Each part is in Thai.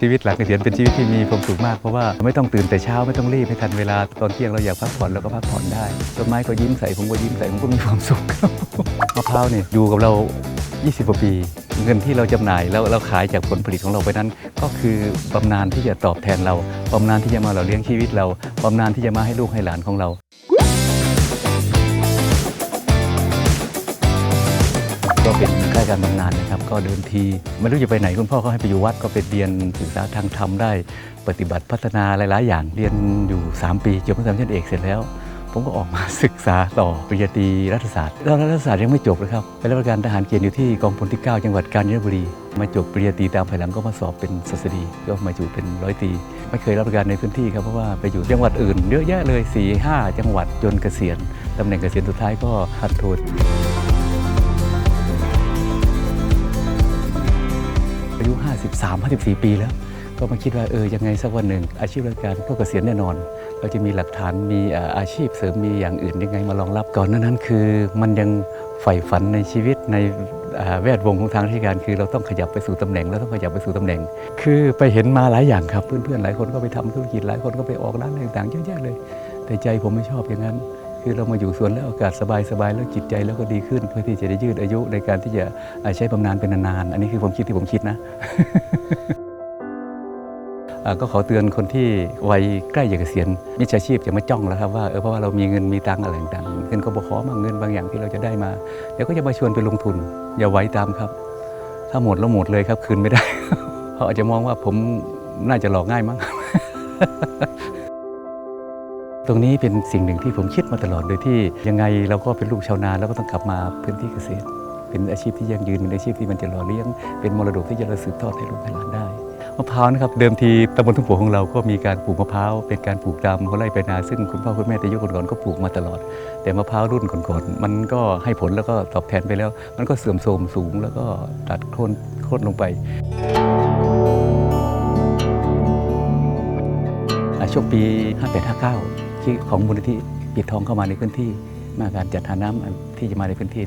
ชีวิตหลังเกษียณเป็นชีวิตที่มีความสุขมากเพราะว่าไม่ต้องตื่นแต่เช้าไม่ต้องรีบให้ทันเวลาตอนเที่ยงเราอยากพักผ่อนเราก็พักผ่อนได้ต้นไม้ก็ยิ้มใส่ผมก็ยิ้มใส่ผมก็มีความสุขมะพร้าวเนี่ยอยู่กับเรา 20กว่าปีเงินที่เราจำหน่ายแล้วเราขายจากผลผลิตของเราไปนั้น ก็คือบำนาญที่จะตอบแทนเราบำนาญที่จะมาเราเลี้ยงชีวิตเราบำนาญที่จะมาให้ลูกให้หลานของเรา ก็เป็นข้าราชการบำนาญนะครับ ก็เดินทีไม่รู้จะไปไหนคุณพ่อก็ให้ไปอยู่วัดก็ไปเรียนศึกษาทางธรรมได้ ปฏิบัติพัฒนาหลาย ๆ อย่างเรียนอยู่ 3 ปีจบมัธยมชั้นเอกเสร็จแล้ว ผมก็ออกมาศึกษาต่อปริญญาตรีรัฐศาสตร์แล้วรัฐศาสตร์ยังไม่จบเลยครับไปรับราชการทหารเกณฑ์อยู่ที่กองพลที่ 9 จังหวัดกาญจนบุรีมาจบปริญญาตรีตามภายหลังก็มาสอบเป็นศัสดีก็มาอยู่เป็นร้อยตรีไม่เคยรับราชการในพื้นที่ครับเพราะว่าไปอยู่จังหวัดอื่นเยอะแยะเลย4ี่ห้าจังหวัดจนเกษียณตำแหน่งเกษียณสุดท้ายก็พันโทอ ยุ 53 54 ปีแล้ว ก็มาคิดว่าเออยังไงสักวันหนึ่ง อาชีพราชการก็เกษียณแน่นอน เราจะมีหลักฐานมีอาชีพเสริมมีอย่างอื่นยังไงมารองรับก่อนหนานั้นคือ มันยังใฝ่ฝันในชีวิตในแวดวงของทางราชการคือเราต้องขยับไปสู่ตำแหน่งแล้วต้องขยับไปสู่ตำแหน่ง คือไปเห็นมาหลายอย่างครับเพื่อนๆหลายคนก็ไปทำธุรกิจหลายคนก็ไปออกร้านอะไรต่างๆเยอะแยะเลย แต่ใจผมไม่ชอบอย่างนั้น คือเรามาอยู่สวนแล้วอากาศสบายๆแล้วจิตใจแล้วก็ดีขึ้น เพื่อที่จะได้ยืดอายุในการที่จะใช้บำนาญเป็นนานๆอันนี้คือความคิดที่ผมคิดนะก็ขอเตือนคนที่วัยใกล้จะเกษียณมิจฉาชีพจะมาจ้องแล้วครับว่าเออเพราะว่าเรามีเงินมีตังค์อะไรต่างๆเงินก็บขมาเงินบางอย่างที่เราจะได้มาเดี๋ยวก็จะมาชวนไปลงทุน อย่าไว้ตามครับ ถ้าหมดแล้วหมดเลยครับคืนไม่ได้เขาอาจจะมองว่าผมน่าจะหลอกง่ายมั้ง ตรงนี้เป็นสิ่งหนึ่งที่ผมคิดมาตลอดโดยที่ยังไงเราก็เป็นลูกชาวนาแล้วก็ต้องกลับมาพื้นที่เกษตร เป็นอาชีพที่ยั่งยืนเป็นอาชีพที่มันจะหล่อเลี้ยงเป็นมรดกที่จะสืบทอดให้ลูกให้หลานได้มะพร้าวนะครับเดิมทีตำบลทุ่งโป่งของเราก็มีการปลูกมะพร้าวเป็นการปลูกตามเขาไร่ไปนาซึ่งคุณพ่อคุณแม่แต่ยุคก่อนๆก็ปลูกมาตลอด แต่มะพร้าวรุ่นก่อนๆมันก็ให้ผลแล้วก็ตอบแทนไปแล้ว มันก็เสื่อมโทรมสูงแล้วก็ตัดโค่นโค่นลงไปช่วงปี 5859 ที่ของมูลนิธิปิดทองเข้ามาในพื้นที่มาการจัดหาน้ำที่จะมาในพื้นที่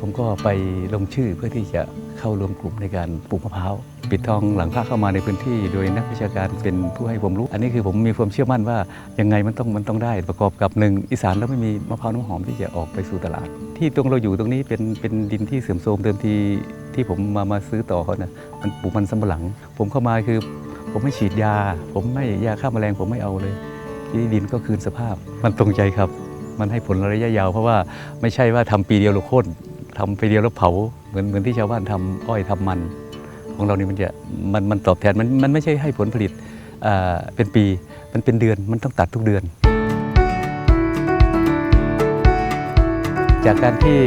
ผมก็ไปลงชื่อเพื่อที่จะเข้ารวมกลุ่มในการปลูกมะพร้าวปิดทองหลังพระเข้ามาในพื้นที่ โดยนักวิชาการเป็นผู้ให้ความรู้ อันนี้คือผมมีความเชื่อมั่นว่ายังไงมันต้องมันต้องได้ประกอบกับหนึ่งอีสานเราไม่มีมะพร้าวน้ำหอมที่จะออกไปสู่ตลาด ที่ตรงเราอยู่ตรงนี้เป็นเป็นดินที่เสื่อมโทรมเดิมทีที่ผมมามาซื้อต่อเขานะมันปลูกมันสำปะหลัง ผมเข้ามาคือผมไม่ฉีดยา ผมไม่ยาฆ่าแมลงผมไม่เอาเลย ที่ดินก็คืนสภาพ มันตรงใจครับ มันให้ผลระยะยาว เพราะว่าไม่ใช่ว่าทำปีเดียวเราโค่นทำปีเดียวแล้วเผาเหมือนเหมือนที่ชาวบ้านทำอ้อยทำมัน ของเรานี่มันจะมันมันตอบแทนมันมันไม่ใช่ให้ผลผลิตเป็นปีมันเป็นเดือนมันต้องตัดทุกเดือน จากการที่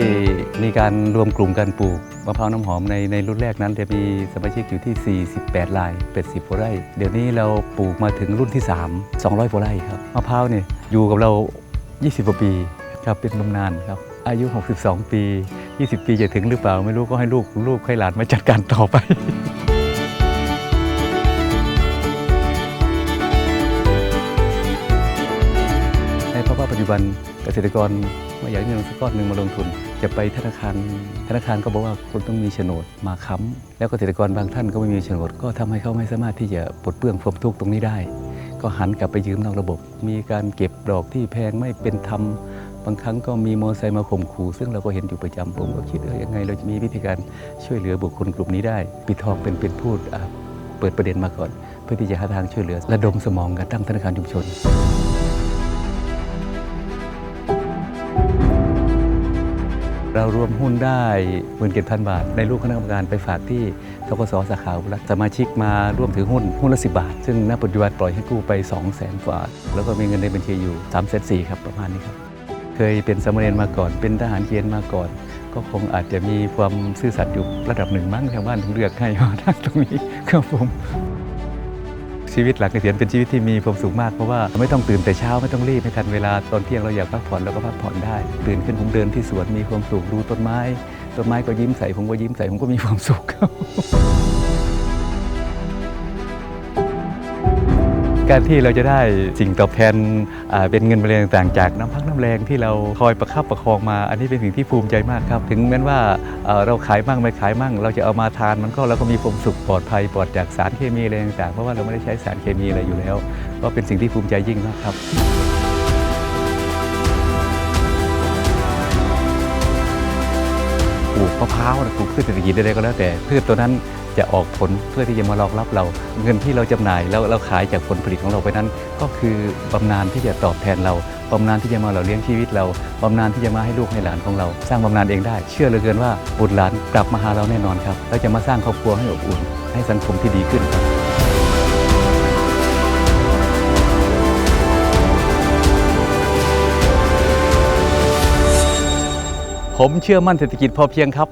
มีการรวมกลุ่มการปลูก มะพร้าวน้ำหอมในในรุ่นแรกนั้นจะมีสมาชิกอยู่ที่ 48 ราย 80กว่าไร่ เดี๋ยวนี้เราปลูกมาถึงรุ่นที่ 3 200กว่าไร่ครับ มะพร้าวเนี่ยอยู่กับเรา 20กว่าปีครับเป็นบำนาญครับ อายุ 62 ปี 20 ปีจะถึงหรือเปล่าไม่รู้ก็ให้ลูกลูกให้หลานมาจัดการต่อไปในเพราะว่าปัจจุบันเกษตรกร มาอยากได้เงินสักก้อนหนึ่งมาลงทุน จะไปธนาคารธนาคารก็บอกว่าคุณต้องมีโฉนดมาค้ำแล้วเกษตรกรบางท่านก็ไม่มีโฉนด ก็ทำให้เขาไม่สามารถที่จะปลดเปลื้องความทุกข์ตรงนี้ได้ ก็หันกลับไปยืมนอกระบบ มีการเก็บดอกที่แพงไม่เป็นธรรมบางครั้งก็มีมอเตอร์ไซค์มาข่มขู่ซึ่งเราก็เห็นอยู่ประจำผมก็คิดเออยังไงเราจะมีวิธีการช่วยเหลือบุคคลกลุ่มนี้ได้ ปิดทองเป็นเป็นพูดเปิดประเด็นมาก่อน เพื่อที่จะหาทางช่วยเหลือระดมสมองกันตั้งธนาคารชุมชน เรารวมหุ้นได้หมื่นเจ็ดพันบาท ในลูกคณะกรรมการไปฝากที่ทกสสาขาอุบลรัสมาชิกมาร่วมถือหุ้นหุ้นละสิบาท ซึ่งณปัจจุบันปล่อยให้กู้ไป 2 0 0แสนกว่า แล้วก็มีเงินในบัญชีอยู่3ามแสนสี่ครับประมาณนี้ครับ เคยเป็นสมเณรมาก่อน เป็นทหารเกณฑ์มาก่อน ก็คงอาจจะมีความซื่อสัตย์อยู่ระดับหนึ่งมั้งชาวบ้านถึงเลือกให้มาทั้งตรงนี้ครับผม ชีวิตหลังเกษียณเป็นชีวิตที่มีความสุขมากเพราะว่าไม่ต้องตื่นแต่เช้าไม่ต้องรีบให้ทันเวลาตอนเที่ยงเราอยากพักผ่อนเราก็พักผ่อนได้ ตื่นขึ้นผมเดินที่สวนมีความสุขดูต้นไม้ต้นไม้ก็ยิ้มใส่ผมก็ยิ้มใส่ผมก็มีความสุขครับ การที่เราจะได้สิ่งตอบแทนเป็นเงินบริจาคต่างๆ จากน้ำพักน้ำแรงที่เราคอยประคับประคองมา อันนี้เป็นสิ่งที่ภูมิใจมากครับ ถึงแม้ว่าเราขายมั่งไม่ขายมั่ง เราจะเอามาทานมันก็เราก็มีความสุขปลอดภัยปลอดจากสารเคมีอะไรต่างๆเพราะว่าเราไม่ได้ใช้สารเคมีอะไรอยู่แล้ว ก็เป็นสิ่งที่ภูมิใจยิ่งมากครับปลูกมะพร้าวนะปลูกพืชเศรษฐกิจใดๆก็แล้วแต่พืชตัวนั้น จะออกผลเพื่อที่จะมารองรับเรา เงินที่เราจำหน่ายแล้วเราขายจากผลผลิตของเราไปนั้น ก็คือบำนาญที่จะตอบแทนเราบำนาญที่จะมาเราเลี้ยงชีวิตเราบำนาญที่จะมาให้ลูกให้หลานของเรา สร้างบำนาญเองได้ เชื่อเหลือเกินว่าบุตรหลานกลับมาหาเราแน่นอนครับเราจะมาสร้างครอบครัวให้อบอุ่น ให้สังคมที่ดีขึ้นครับผมเชื่อมั่นเศรษฐกิจพอเพียงครับ